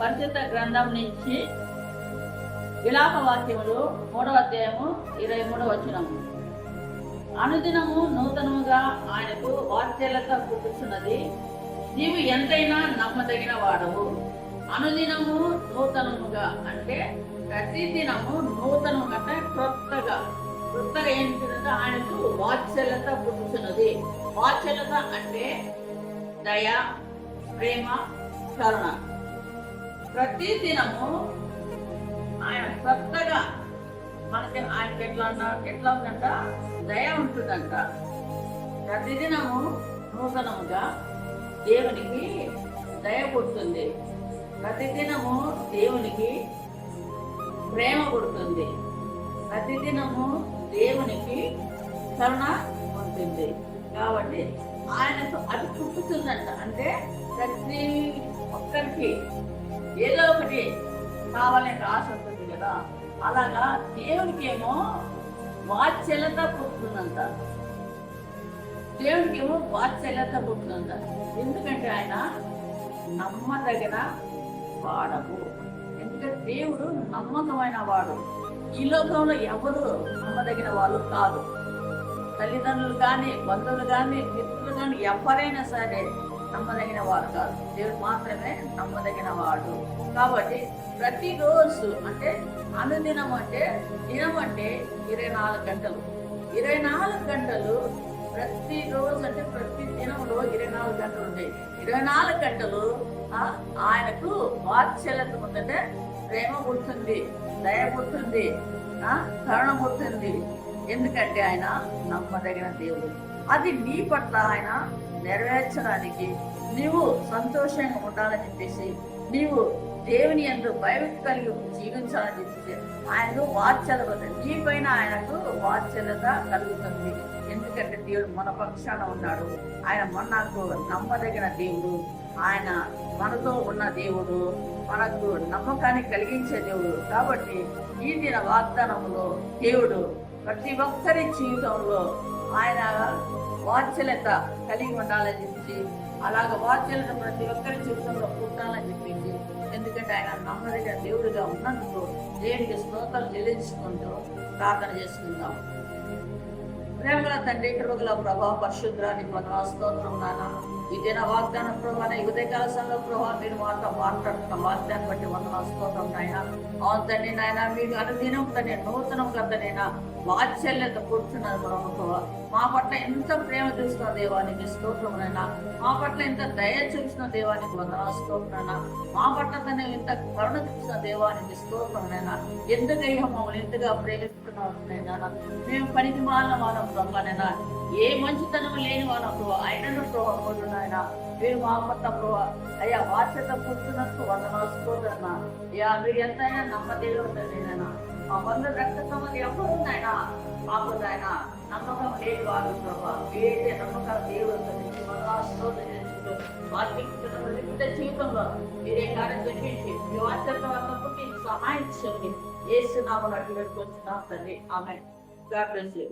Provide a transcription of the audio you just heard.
పరిశుద్ధ గ్రంథం నుంచి విలాప వాక్యములు మూడవ అధ్యాయము ఇరవై మూడవ వచనము అనుదినము నూతనముగా ఆయనకు వాత్సల్యత కూర్చున్నది. నీవు ఎంతైనా నమ్మదగిన వాడవు. అనుదినము నూతనముగా అంటే ప్రతి దినము నూతనము అంటే క్రొత్తగా క్రొత్తగా ఏంటంటే ఆయనకు వాత్సల్యత పుట్టుచున్నది వాత్సల్యత అంటే దయ ప్రేమ కరుణ. ప్రతి దినము ఆయన కొత్తగా మనకి ఆయనకి ఎట్లా ఎట్లా ఉందంట దయ ఉంటుందంట. ప్రతిదినము నూతనముగా దేవునికి దయ పుడుతుంది. ప్రతిదినము దేవునికి ప్రేమ పుడుతుంది. ప్రతిదినము దేవునికి కరుణ ఉంటుంది. కాబట్టి ఆయనకు అది పుట్టుతుందంట. అంటే ప్రతి ఒక్కరికి ఏదో ఒకటి కావాలని ఆశ ఉంటుంది కదా అలాగా దేవునికి ఏమో వాత్సల్యత పుట్టిందంట దేవునికి ఏమో వాత్సల్యత పుట్టిందంట ఎందుకంటే ఆయన నమ్మదగిన వాడవు ఎందుకంటే దేవుడు నమ్మకమైన వాడు. ఈ లోకంలో ఎవరు నమ్మదగిన వాళ్ళు కాదు. తల్లిదండ్రులు కానీ బంధువులు కానీ మిత్రులు కానీ ఎవరైనా సరే నమ్మదగిన వాడు కాదు దేవుడు మాత్రమే నమ్మదగిన వాడు కాబట్టి ప్రతిరోజు అంటే అనుదినం అంటే దినం అంటే ఇరవై నాలుగు గంటలు. ఇరవై నాలుగు గంటలు ప్రతిరోజు అంటే ప్రతి దినంలో ఇరవై నాలుగు గంటలు ఉంటాయి. ఇరవై నాలుగు గంటలు ఆయనకు వాత్సల్యత ఉందంటే ప్రేమ పుడుతుంది దయ పుడుతుంది ఆ, కరుణ పుడుతుంది. ఎందుకంటే ఆయన నమ్మదగిన దేవుడు. అది నీ పట్ల ఆయన నెరవేర్చడానికి నీవు సంతోషంగా ఉండాలని చెప్పేసి నీవు దేవుని ఎందు భయభక్తి కలిగి జీవించాలని చెప్పేసి ఆయనకు వాత్సల్యత నీ పైన ఆయనకు వాత్సల్యత కలుగుతుంది. ఎందుకంటే దేవుడు మన పక్షాన ఉన్నాడు. ఆయన మనకు నమ్మదగిన దేవుడు. ఆయన మనతో ఉన్న దేవుడు. మనకు నమ్మకాన్ని కలిగించే దేవుడు. కాబట్టి ఈ దిన వాగ్దానంలో దేవుడు ప్రతి ఒక్కరి జీవితంలో ఆయన వాత్సల్యత కలిగి ఉండాలని చెప్పి అలాగ వాత్సల్యత ప్రతి ఒక్కరి జీవితంలో పుట్టాలని చెప్పింది ఎందుకంటే ఆయన నమ్మదగిన దేవుడిగా ఉన్నందుకు దేవుడికి స్తోత్రం చెల్లించుకుంటూ ప్రార్థన చేసుకుందాం. ప్రేమగల తండ్రి కృపగల ప్రభా పరిశుద్ధాన్ని వందనాలు స్తోత్రం నాన్న. ఈ దిన వాగ్దాన ప్రభా ఈ ఉదయకాల సంఘ ప్రభా మీరు మాతో మాట్లాడుతున్న వాగ్దాన్ని బట్టి వందనాలు స్తోత్రం నాయన. అవును తండ్రి నాయన మీరు అనుదినం తండ్రి నూతనం కదనైనా వాత్సల్యత కూర్చున్నారు ప్రభా. మా పట్ల ఎంత ప్రేమ చూసిన దేవానికి స్తోత్రమునైనా మా పట్ల ఎంత దయ చూసిన దేవానికి వందనాలు స్తోత్రమైనా మా పట్ల తన ఇంత కరుణ చూసిన దేవానికి స్తోత్రమునైనా ఎందుకయ్యా మమ్మల్ని ఎంతగా ప్రేమిస్తున్నావునైనా మేము పనికి మాలిన వాళ్ళం ప్రభానైనా ఏ మంచితనం లేని వాళ్ళం ప్రభావ ఆయనను ప్రభావం నాయన. మీరు మా పట్ల ప్రభావ అయ్యా బాధ్యత పుట్టినట్టు వందనాలు స్తోత్రం అయ్యా మీరు ఎంతైనా నమ్మదేలో నేనైనా మా బంధు రక్త సంబంధి ఎవరు నాయన మాకు నాయన నమ్మకం లేదు వారు ప్రభావ ఏదైతే నమ్మకాలు దేవుడు ఉంటుంది జీవితంలో. మీరే కార్యం జరిపించి మీ వాచ్యత సహాయం చేయండి. ఏ నామలు పెట్టుకొచ్చిన తండ్రి. ఆమె గాడ్ బ్లెస్ యూ.